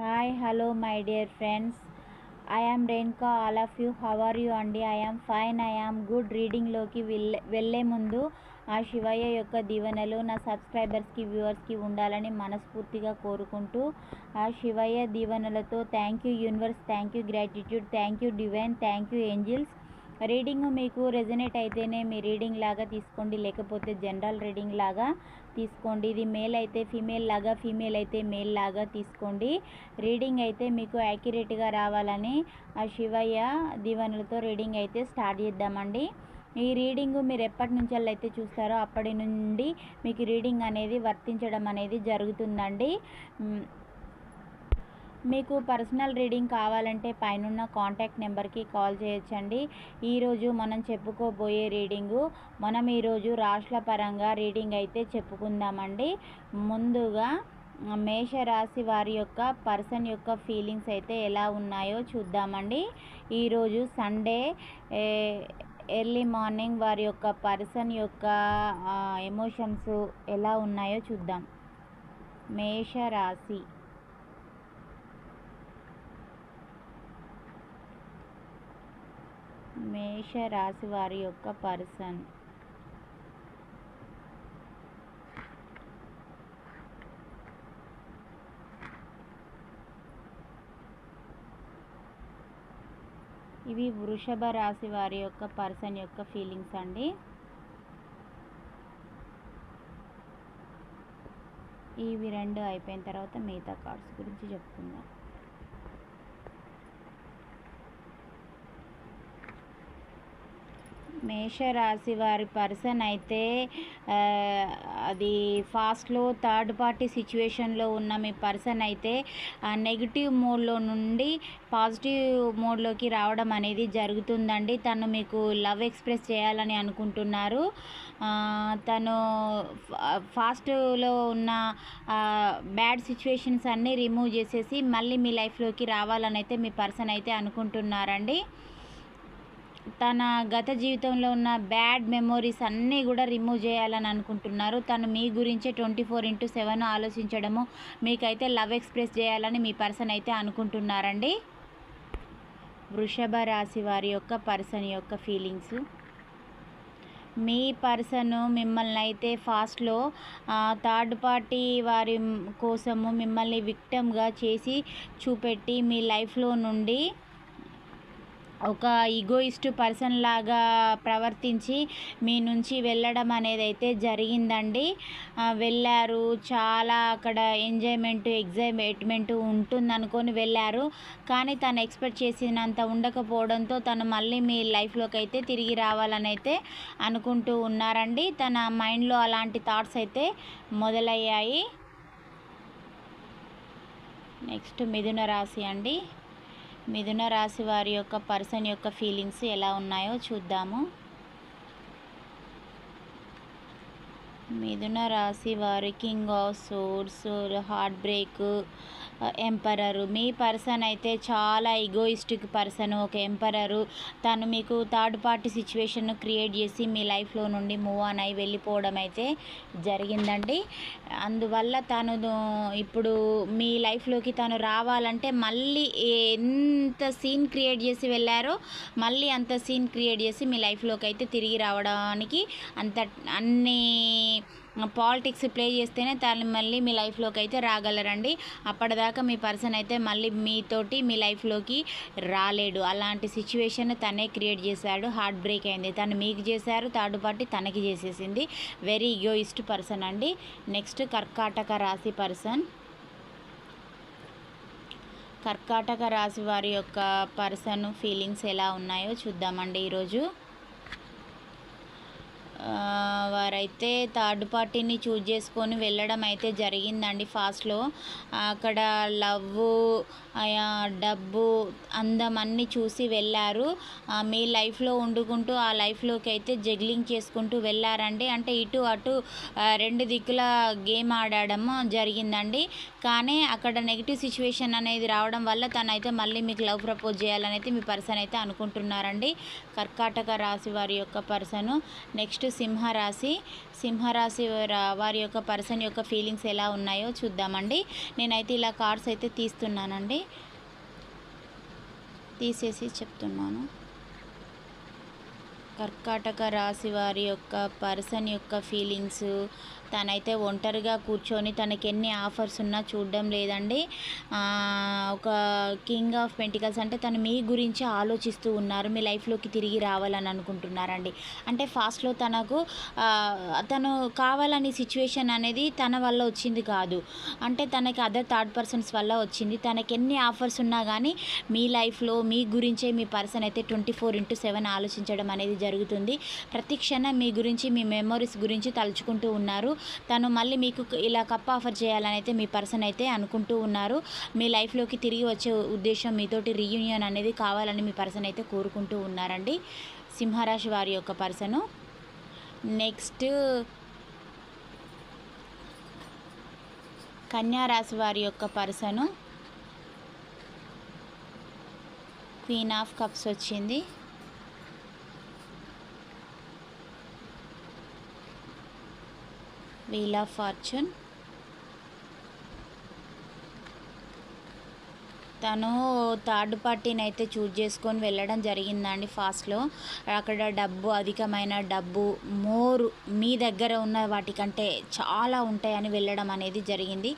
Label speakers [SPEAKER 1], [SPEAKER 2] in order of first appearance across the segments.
[SPEAKER 1] Hi hello my dear friends I am Renuka all of you how are you అండి I am fine I am good రీడింగ్లోకి వెళ్ళే వెళ్ళే ముందు ఆ శివయ్య యొక్క దీవెనలు నా సబ్స్క్రైబర్స్కి వ్యూవర్స్కి ఉండాలని మనస్ఫూర్తిగా కోరుకుంటూ ఆ శివయ్య దీవెనలతో thank you universe thank you gratitude thank you divine thank you angels reading మీకు రెజనేట్ అయితేనే మీ రీడింగ్ లాగా తీసుకోండి లేకపోతే జనరల్ రీడింగ్ లాగా తీసుకోండి. ఇది మేల్ అయితే ఫీమేల్ లాగా ఫీమేల్ అయితే మేల్ లాగా తీసుకోండి. రీడింగ్ అయితే మీకు యాక్యురేట్గా రావాలని ఆ శివయ్య దీవెనలతో రీడింగ్ అయితే స్టార్ట్ చేద్దామండి. ఈ రీడింగ్ మీరు ఎప్పటి నుంచి అయితే చూస్తారో అప్పటి నుండి మీకు రీడింగ్ అనేది వర్తించడం అనేది జరుగుతుందండి. మీకు పర్సనల్ రీడింగ్ కావాలంటే పైనున్న కాంటాక్ట్ నెంబర్కి కాల్ చేయొచ్చండి. ఈరోజు మనం చెప్పుకోబోయే రీడింగు మనం ఈరోజు రాశుల పరంగా రీడింగ్ అయితే చెప్పుకుందామండి. ముందుగా మేషరాశి వారి యొక్క పర్సన్ యొక్క ఫీలింగ్స్ అయితే ఎలా ఉన్నాయో చూద్దామండి. ఈరోజు సండే ఎర్లీ మార్నింగ్ వారి యొక్క పర్సన్ యొక్క ఎమోషన్స్ ఎలా ఉన్నాయో చూద్దాం. మేషరాశి మేష రాశి వారి యొక్క పర్సన్. ఇవి వృషభ రాశి వారి యొక్క పర్సన్ యొక్క ఫీలింగ్స్ అండి. ఇవి రెండు అయిపోయిన తర్వాత మిగతా కార్డ్స్ గురించి చెప్పుకుందాం. మేషరాశి వారి పర్సన్ అయితే అది ఫాస్ట్లో థర్డ్ పార్టీ సిచ్యువేషన్లో ఉన్న మీ పర్సన్ అయితే నెగిటివ్ మోడ్లో నుండి పాజిటివ్ మోడ్లోకి రావడం అనేది జరుగుతుందండి. తను మీకు లవ్ ఎక్స్ప్రెస్ చేయాలని అనుకుంటున్నారు. తను ఫాస్ట్లో ఉన్న బ్యాడ్ సిచ్యువేషన్స్ అన్నీ రిమూవ్ చేసేసి మళ్ళీ మీ లైఫ్లోకి రావాలని అయితే మీ పర్సన్ అయితే అనుకుంటున్నారండి. తన గత జీవితంలో ఉన్న బ్యాడ్ మెమోరీస్ అన్నీ కూడా రిమూవ్ చేయాలని అనుకుంటున్నారు. తను మీ గురించే ట్వంటీ ఫోర్ ఇంటూ సెవెన్ ఆలోచించడము మీకైతే లవ్ ఎక్స్ప్రెస్ చేయాలని మీ పర్సన్ అయితే అనుకుంటున్నారండి. వృషభ రాశి వారి యొక్క పర్సన్ యొక్క ఫీలింగ్స్. మీ పర్సన్ మిమ్మల్ని అయితే ఫాస్ట్లో థర్డ్ పార్టీ వారి కోసము మిమ్మల్ని విక్టమ్గా చేసి చూపెట్టి మీ లైఫ్లో నుండి ఒక ఈగోయిస్ట్ పర్సన్ లాగా ప్రవర్తించి మీ నుంచి వెళ్ళడం అనేది అయితే జరిగిందండి వెళ్ళారు. చాలా అక్కడ ఎంజాయ్మెంట్ ఎగ్జైట్మెంట్ ఉంటుంది అనుకొని వెళ్ళారు. కానీ తను ఎక్స్పెక్ట్ చేసినంత ఉండకపోవడంతో తను మళ్ళీ మీ లైఫ్లోకి అయితే తిరిగి రావాలని అయితే అనుకుంటూ ఉన్నారండి. తన మైండ్లో అలాంటి థాట్స్ అయితే మొదలయ్యాయి. నెక్స్ట్ మిథున రాశి అండి. మిథున రాశి వారి యొక్క పర్సన్ యొక్క ఫీలింగ్స్ ఎలా ఉన్నాయో చూద్దాము. మిథున రాశి వారి king of swords heartbreak emperor me person అయితే చాలా ఈగోయిస్టిక్ పర్సన్ ఒక ఎంపరరు తను మీకు థర్డ్ పార్టీ సిచ్యువేషన్ క్రియేట్ చేసి మీ లైఫ్లో నుండి మూవ్ ఆన్ అయి వెళ్ళిపోవడం అయితే జరిగిందండి. అందువల్ల తను ఇప్పుడు మీ లైఫ్లోకి తను రావాలంటే మళ్ళీ ఎంత సీన్ క్రియేట్ చేసి వెళ్ళారో మళ్ళీ అంత సీన్ క్రియేట్ చేసి మీ లైఫ్లోకి అయితే తిరిగి రావడానికి అంత అన్ని పాలిటిక్స్ ప్లే చేస్తేనే తను మళ్ళీ మీ లైఫ్లోకి అయితే రాగలరండి. అప్పటిదాకా మీ పర్సన్ అయితే మళ్ళీ మీతోటి మీ లైఫ్లోకి రాలేడు. అలాంటి సిచ్యువేషన్ తనే క్రియేట్ చేశాడు. హార్ట్ బ్రేక్ అయింది. తను మీకు చేశారు థర్డ్ పార్టీ తనకి చేసేసింది. వెరీ ఈగోయిస్ట్ పర్సన్ అండి. నెక్స్ట్ కర్కాటక రాశి పర్సన్. కర్కాటక రాశి వారి యొక్క పర్సన్ ఫీలింగ్స్ ఎలా ఉన్నాయో చూద్దామండి ఈరోజు. వారైతే థర్డ్ పార్టీని చూజ్ చేసుకొని వెళ్ళడం అయితే జరిగిందండి ఫాస్ట్లో. అక్కడ లవ్ డబ్బు అందం అన్నీ చూసి వెళ్ళారు. మీ లైఫ్లో వండుకుంటూ ఆ లైఫ్లోకి అయితే జగ్లింగ్ చేసుకుంటూ వెళ్ళారండి. అంటే ఇటు అటు రెండు దిక్కుల గేమ్ ఆడడము జరిగిందండి. కానీ అక్కడ నెగిటివ్ సిచ్యువేషన్ అనేది రావడం వల్ల తనైతే మళ్ళీ మీకు లవ్ ప్రపోజ్ చేయాలని అయితే మీ పర్సన్ అయితే అనుకుంటున్నారండి. కర్కాటక రాశి వారి యొక్క పర్సను. నెక్స్ట్ సింహరాశి. సింహరాశి వారి యొక్క పర్సన్ యొక్క ఫీలింగ్స్ ఎలా ఉన్నాయో చూద్దామండి. నేనైతే ఇలా కార్డ్స్ అయితే తీస్తున్నానండి. తీసేసి చెప్తున్నాను. కర్కాటక రాశి వారి యొక్క పర్సన్ యొక్క ఫీలింగ్స్ తనైతే ఒంటరిగా కూర్చొని తనకి ఎన్ని ఆఫర్స్ ఉన్నా చూడడం లేదండి. ఒక కింగ్ ఆఫ్ పెంటికల్స్ అంటే తను మీ గురించి ఆలోచిస్తూ ఉన్నారు మీ లైఫ్లోకి తిరిగి రావాలని అనుకుంటున్నారండి. అంటే ఫాస్ట్లో తనకు తను కావాలని సిచ్యువేషన్ అనేది తన వల్ల వచ్చింది కాదు. అంటే తనకి అదర్ థర్డ్ పర్సన్స్ వల్ల వచ్చింది. తనకి ఎన్ని ఆఫర్స్ ఉన్నా కానీ మీ లైఫ్లో మీ గురించే మీ పర్సన్ అయితే ట్వంటీ ఫోర్ ఇంటూ సెవెన్ ఆలోచించడం అనేది జరుగుతుంది. ప్రతి క్షణం మీ గురించి మీ మెమొరీస్ గురించి తలుచుకుంటూ ఉన్నారు. తను మళ్ళీ మీకు ఇలా కప్ ఆఫర్ చేయాలని అయితే మీ పర్సన్ అయితే అనుకుంటూ ఉన్నారు. మీ లైఫ్లోకి తిరిగి వచ్చే ఉద్దేశం మీతోటి రీయూనియన్ అనేది కావాలని మీ పర్సన్ అయితే కోరుకుంటూ ఉన్నారండి. సింహరాశి వారి యొక్క పర్సను. నెక్స్ట్ కన్యారాశి వారి యొక్క పర్సను. క్వీన్ ఆఫ్ కప్స్ వచ్చింది. Wheel of Fortune. తను థర్డ్ పార్టీని అయితే చూజ్ చేసుకొని వెళ్ళడం జరిగిందండి ఫాస్ట్లో. అక్కడ డబ్బు అధికమైన డబ్బు మోరు మీ దగ్గర ఉన్న వాటికంటే చాలా ఉంటాయని వెళ్ళడం అనేది జరిగింది.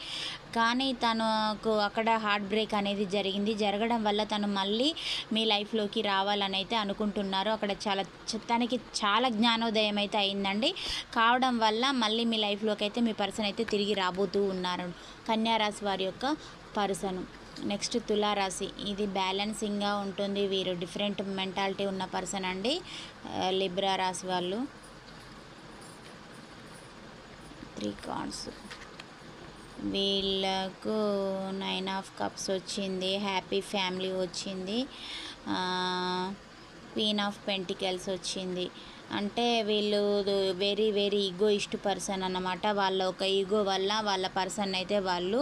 [SPEAKER 1] కానీ తనకు అక్కడ హార్ట్ బ్రేక్ అనేది జరిగింది. జరగడం వల్ల తను మళ్ళీ మీ లైఫ్లోకి రావాలని అయితే అనుకుంటున్నారు. అక్కడ చాలా తనకి చాలా జ్ఞానోదయం అయితే అయిందండి. కావడం వల్ల మళ్ళీ మీ లైఫ్లోకి అయితే మీ పర్సన్ అయితే తిరిగి రాబోతూ ఉన్నారు. కన్యారాశి వారి యొక్క పర్సను. నెక్స్ట్ తులారాశి. ఇది బ్యాలెన్సింగ్గా ఉంటుంది. వీరు డిఫరెంట్ మెంటాలిటీ ఉన్న పర్సన్ అండి. లిబ్రా రాశి వాళ్ళు. Three cards. వీళ్ళకు నైన్ ఆఫ్ కప్స్ వచ్చింది. హ్యాపీ ఫ్యామిలీ వచ్చింది. క్వీన్ ఆఫ్ పెంటికల్స్ వచ్చింది. అంటే వీళ్ళు వెరీ వెరీ ఈగోయిస్ట్ పర్సన్ అన్నమాట. వాళ్ళ ఒక ఈగో వల్ల వాళ్ళ పర్సన్ అయితే వాళ్ళు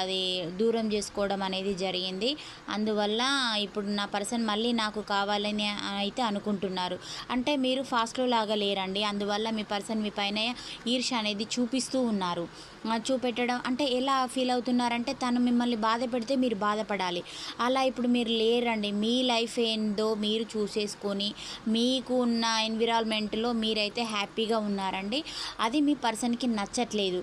[SPEAKER 1] అది దూరం చేసుకోవడం అనేది జరిగింది. అందువల్ల ఇప్పుడు నా పర్సన్ మళ్ళీ నాకు కావాలని అయితే అనుకుంటున్నారు. అంటే మీరు ఫాస్ట్లో లాగా లేరండి. అందువల్ల మీ పర్సన్ మీ పైన ఈర్ష అనేది చూపిస్తూ ఉన్నారు. చూపెట్టడం అంటే ఎలా ఫీల్ అవుతున్నారంటే తను మిమ్మల్ని బాధ పెడితే మీరు బాధపడాలి. అలా ఇప్పుడు మీరు లేరండి. మీ లైఫ్ ఏందో మీరు చూసేసుకొని మీకు ఉన్న ఎన్విరాన్మెంట్లో మీరైతే హ్యాపీగా ఉన్నారండి. అది మీ పర్సన్కి నచ్చట్లేదు.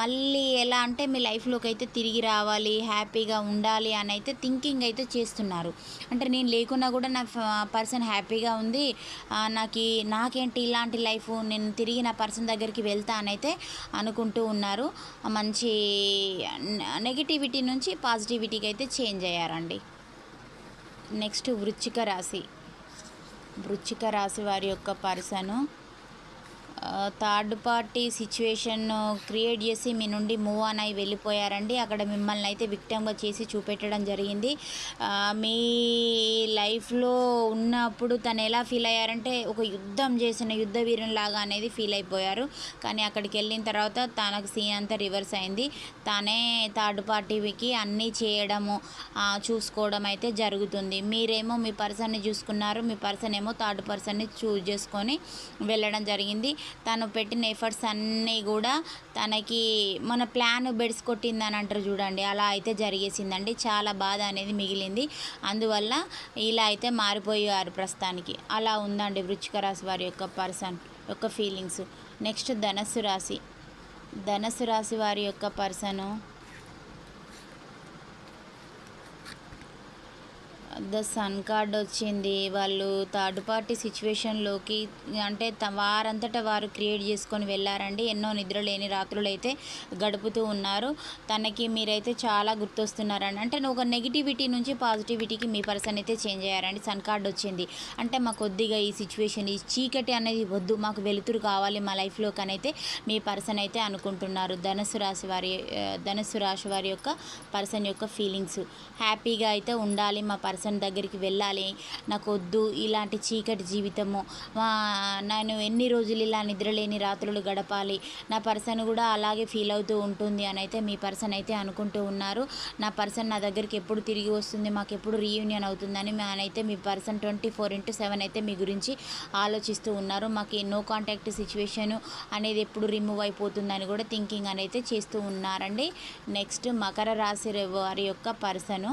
[SPEAKER 1] మళ్ళీ ఎలా అంటే మీ లైఫ్లోకి అయితే తిరిగి రావాలి హ్యాపీగా ఉండాలి అని అయితే థింకింగ్ అయితే చేస్తున్నారు. అంటే నేను లేకున్నా కూడా నా పర్సన్ హ్యాపీగా ఉంది. నాకు నాకేంటి ఇలాంటి లైఫ్ నేను తిరిగి నా పర్సన్ దగ్గరికి వెళ్తా అని అయితే అనుకుంటూ ఉన్నారు. మంచి నెగిటివిటీ నుంచి పాజిటివిటీకి అయితే చేంజ్ అయ్యారండి. నెక్స్ట్ వృచ్చిక రాశి. వృచ్చిక రాశి వారి యొక్క person third party situation create చేసి మీ నుండి మూవ్ ఆన్ అయి వెళ్ళిపోయారండి. అక్కడ మిమ్మల్ని అయితే విక్టమ్గా చేసి చూపెట్టడం జరిగింది. మీ లైఫ్లో ఉన్నప్పుడు తను ఎలా ఫీల్ అయ్యారంటే ఒక యుద్ధం చేసిన యుద్ధ లాగా అనేది ఫీల్ అయిపోయారు. కానీ అక్కడికి వెళ్ళిన తర్వాత తనకు సీన్ అంతా రివర్స్ అయింది. తానే థర్డ్ పార్టీకి అన్నీ చేయడము చూసుకోవడం అయితే జరుగుతుంది. మీరేమో మీ పర్సన్ని చూసుకున్నారు మీ పర్సన్ ఏమో థర్డ్ పర్సన్ని చూజ్ చేసుకొని వెళ్ళడం జరిగింది. తను పెట్టిన ఎఫర్ట్స్ అన్నీ కూడా తనకి మన ప్లాన్ బెడ్స్ కొట్టిందని అంటారు చూడండి. అలా అయితే జరిగేసిందండి. చాలా బాధ అనేది మిగిలింది. అందువల్ల ఇలా అయితే మారిపోయారు ప్రస్తుతానికి. అలా ఉందండి వృచ్చిక రాశి వారి యొక్క పర్సన్ యొక్క ఫీలింగ్స్. నెక్స్ట్ ధనస్సు రాశి. ధనస్సు రాశి వారి యొక్క పర్సను ద సన్ కార్డ్ వచ్చింది. వాళ్ళు థర్డ్ పార్టీ సిచ్యువేషన్లోకి అంటే త- వారంతటా వారు క్రియేట్ చేసుకొని వెళ్ళారండి. ఎన్నో నిద్ర లేని రాత్రులు అయితే గడుపుతూ ఉన్నారు. తనకి మీరైతే చాలా గుర్తొస్తున్నారండి అంటే ఒక నెగిటివిటీ నుంచి పాజిటివిటీకి మీ పర్సన్ అయితే చేంజ్ అయ్యారండి. సన్ కార్డ్ వచ్చింది. అంటే మా కొద్దిగా ఈ సిచ్యువేషన్ ఈ చీకటి అనేది వద్దు. మాకు వెలుతురు కావాలి మా లైఫ్లో కనైతే మీ పర్సన్ అయితే అనుకుంటున్నారు. ధనుసు రాశి వారి ఆ, ధనుసు రాశి వారి యొక్క పర్సన్ యొక్క ఫీలింగ్స్ హ్యాపీగా అయితే ఉండాలి మా పర్సన్ పర్సన్ దగ్గరికి వెళ్ళాలి. నాకు వద్దు ఇలాంటి చీకటి జీవితము. నేను ఎన్ని రోజులు ఇలా నిద్రలేని రాత్రులు గడపాలి. నా పర్సన్ కూడా అలాగే ఫీల్ అవుతూ ఉంటుంది అని అయితే మీ పర్సన్ అయితే అనుకుంటూ ఉన్నారు. నా పర్సన్ నా దగ్గరికి ఎప్పుడు తిరిగి వస్తుంది? మాకు ఎప్పుడు రీయూనియన్ అవుతుందని అయితే మీ person twenty four into seven అయితే మీ గురించి ఆలోచిస్తూ ఉన్నారు. మాకు నో కాంటాక్ట్ సిచ్యువేషన్ అనేది ఎప్పుడు రిమూవ్ అయిపోతుందని కూడా థింకింగ్ అనేది చేస్తూ ఉన్నారండి. నెక్స్ట్ మకర రాశి వారి యొక్క పర్సను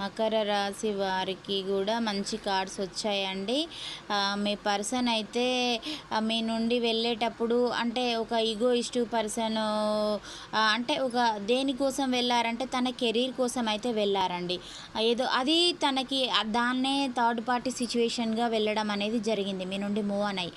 [SPEAKER 1] మకర రాశి వారికి కూడా మంచి కార్డ్స్ వచ్చాయండి. మీ పర్సన్ అయితే మీ నుండి వెళ్ళేటప్పుడు అంటే ఒక ఈగోయిస్ట్ పర్సన్ అంటే ఒక దేనికోసం వెళ్ళారంటే తన కెరీర్ కోసం అయితే వెళ్ళారండి. ఏదో అది తనకి దాన్నే థర్డ్ పార్టీ సిచ్యువేషన్గా వెళ్ళడం అనేది జరిగింది. మీ నుండి మూవ్ అని అయ్యి.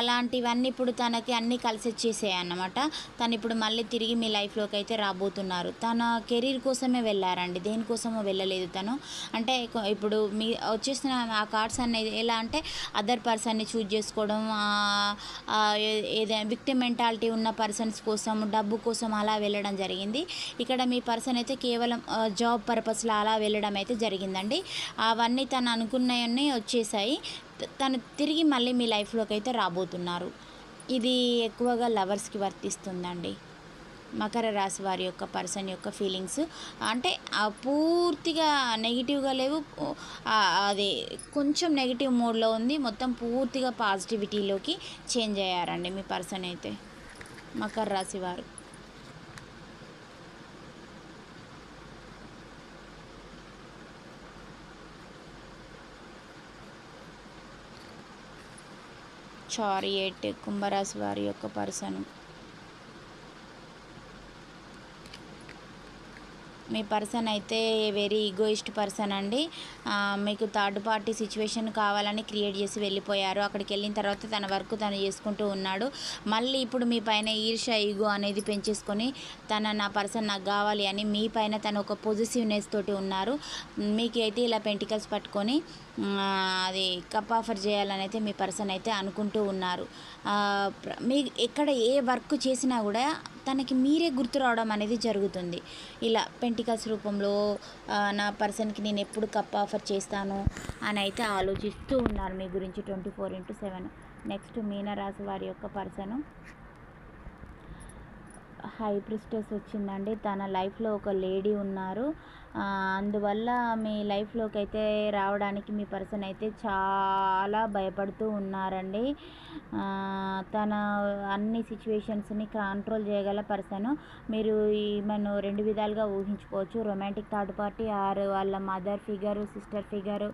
[SPEAKER 1] అలాంటివన్నీ ఇప్పుడు తనకి అన్నీ కలిసి వచ్చేసాయి అన్నమాట తను ఇప్పుడు మళ్ళీ తిరిగి మీ లైఫ్లోకి అయితే రాబోతున్నారు. తన కెరీర్ కోసమే వెళ్ళారండి. దేనికోసమో వెళ్ళలేదు. తను. అంటే ఇప్పుడు మీ వచ్చేసిన ఆ కార్డ్స్ అనేది ఎలా అంటే అదర్ పర్సన్ని చూజ్ చేసుకోవడం ఏదైనా విక్టిమ్ మెంటాలిటీ ఉన్న పర్సన్స్ కోసం డబ్బు కోసం అలా వెళ్ళడం జరిగింది. ఇక్కడ మీ పర్సన్ అయితే కేవలం జాబ్ పర్పస్లో అలా వెళ్ళడం అయితే జరిగిందండి. అవన్నీ తను అనుకున్నవన్నీ వచ్చేసాయి. తను తిరిగి మళ్ళీ మీ లైఫ్లోకి అయితే రాబోతున్నారు. ఇది ఎక్కువగా లవర్స్కి వర్తిస్తుందండి. మకర రాశి వారి యొక్క పర్సన్ యొక్క ఫీలింగ్స్ అంటే పూర్తిగా నెగిటివ్గా లేవు. అదే అది కొంచెం నెగిటివ్ మోడ్లో ఉంది. మొత్తం పూర్తిగా పాజిటివిటీలోకి చేంజ్ అయ్యారండి మీ పర్సన్ అయితే. మకర రాశి వారు. చారియట్ కుంభరాశి వారి యొక్క పర్సన్. మీ పర్సన్ అయితే వెరీ ఈగోయిస్ట్ పర్సన్ అండి. మీకు థర్డ్ పార్టీ సిచ్యువేషన్ కావాలని క్రియేట్ చేసి వెళ్ళిపోయారు. అక్కడికి వెళ్ళిన తర్వాత తన వర్క్ తను చేసుకుంటూ ఉన్నాడు. మళ్ళీ ఇప్పుడు మీ పైన ఈర్ష ఈగో అనేది పెంచేసుకొని తన నా పర్సన్ నాకు కావాలి అని మీ పైన తను ఒక పొజిటివ్నెస్ తోటి ఉన్నారు. మీకు అయితే ఇలా పెంటికల్స్ పట్టుకొని అది కప్ ఆఫర్ చేయాలని అయితే మీ పర్సన్ అయితే అనుకుంటూ ఉన్నారు. మీ ఎక్కడ ఏ వర్క్ చేసినా కూడా తనకి మీరే గుర్తు రావడం అనేది జరుగుతుంది. ఇలా పెంటికల్స్ రూపంలో నా పర్సన్కి నేను ఎప్పుడు కప్ ఆఫర్ చేస్తాను అని అయితే ఆలోచిస్తూ ఉన్నారు మీ గురించి twenty four into seven. Next మీనరాశి వారి యొక్క పర్సను. హై ప్రిస్టెస్ వచ్చిందండి. తన లైఫ్లో ఒక లేడీ ఉన్నారు. అందువల్ల మీ లైఫ్లోకి అయితే రావడానికి మీ పర్సన్ అయితే చాలా భయపడుతూ ఉన్నారండి. తన అన్ని సిచ్యువేషన్స్ని కంట్రోల్ చేయగల పర్సన్. మీరు ఈమెను రెండు విధాలుగా ఊహించుకోవచ్చు. రొమాంటిక్ థర్డ్ పార్టీ ఆర్ వాళ్ళ mother figure sister figure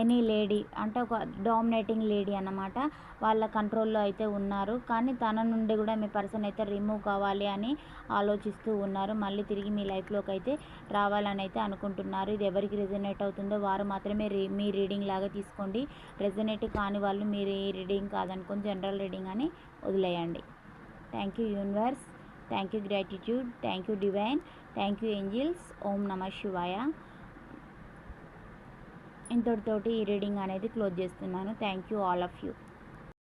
[SPEAKER 1] any lady అంటే ఒక డామినేటింగ్ లేడీ అన్నమాట. వాళ్ళ కంట్రోల్లో అయితే ఉన్నారు. కానీ తన నుండి కూడా మీ పర్సన్ అయితే రిమూవ్ కావాలి అని ఆలోచిస్తూ ఉన్నారు. మళ్ళీ తిరిగి మీ లైఫ్లోకి అయితే రావాలని అయితే అనుకుంటున్నారు. ఇది ఎవరికి రెజనేట్ అవుతుందో వారు మాత్రమే రీ మీ రీడింగ్ లాగా తీసుకోండి. రెజనేట్ కాని వాళ్ళు మీరు ఈ రీడింగ్ కాదనుకుని జనరల్ రీడింగ్ అని వదిలేయండి. Thank you universe thank you gratitude thank you divine thank you angels Om Namah Shivaya. ఇంతటితోటి ఈ రీడింగ్ అనేది క్లోజ్ చేస్తున్నాను. Thank you all of you